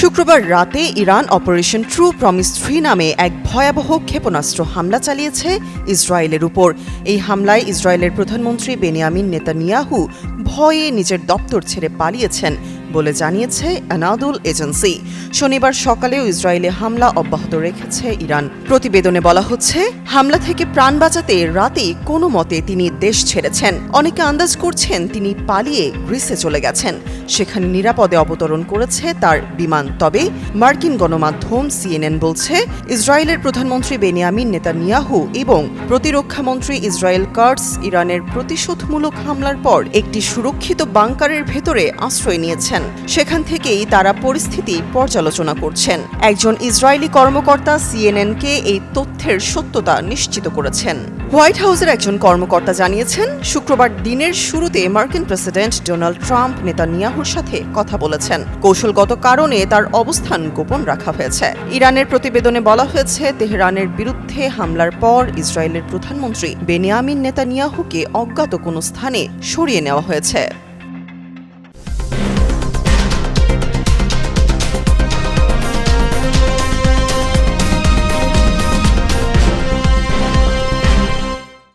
শুক্রবার রাতে Iran operation true promise three নামে এক ভয়াবহ ক্ষেপণাস্ত্র হামলা চালিয়েছে ইসরায়েলের উপর। এই হামলায় ইসরায়েলের প্রধানমন্ত্রী বেনিয়ামিন নেতানিয়াহু ভয়ে নিজের দপ্তর ছেড়ে পালিয়েছেন বলে জানিয়েছে অ্যানাদুল এজেন্সি। শনিবার সকালেও ইসরায়েলে হামলা অব্যাহত রেখেছে ইরান। প্রতিবেদনে বলা হচ্ছে, হামলা থেকে প্রাণ বাঁচাতে রাতেই কোনো মতে তিনি দেশ ছেড়েছেন। অনেকে আন্দাজ করছেন তিনি পালিয়ে গ্রিসে চলে গেছেন। সেখানে নিরাপদে অবতরণ করেছে তার বিমান। তবে মার্কিন গণমাধ্যম সিএনএন বলছে, ইসরায়েলের প্রধানমন্ত্রী বেনিয়ামিন নেতানিয়াহু এবং প্রতিরক্ষামন্ত্রী ইসরায়েল কার্টস ইরানের প্রতিশোধমূলক হামলার পর একটি সুরক্ষিত বাংকারের ভেতরে আশ্রয় নিয়েছেন। সেখান থেকেই তারা পরিস্থিতি পর্যালোচনা করছেন। একজন ইসরায়েলি কর্মকর্তা সিএনএনকে এই তথ্যের সত্যতা নিশ্চিত করেছেন। হোয়াইট হাউসের একজন কর্মকর্তা জানিয়েছেন, শুক্রবার দিনের শুরুতে মার্কিন প্রেসিডেন্ট ডোনাল্ড ট্রাম্প নেতানিয়াহুর সাথে কথা বলেছেন। কৌশলগত কারণে তার অবস্থান গোপন রাখা হয়েছে। ইরানের প্রতিবেদনে বলা হয়েছে, তেহরানের বিরুদ্ধে হামলার পর ইসরায়েলের প্রধানমন্ত্রী বেনিয়ামিন নেতানিয়াহুকে অজ্ঞাত কোনো স্থানে সরিয়ে নেওয়া হয়েছে।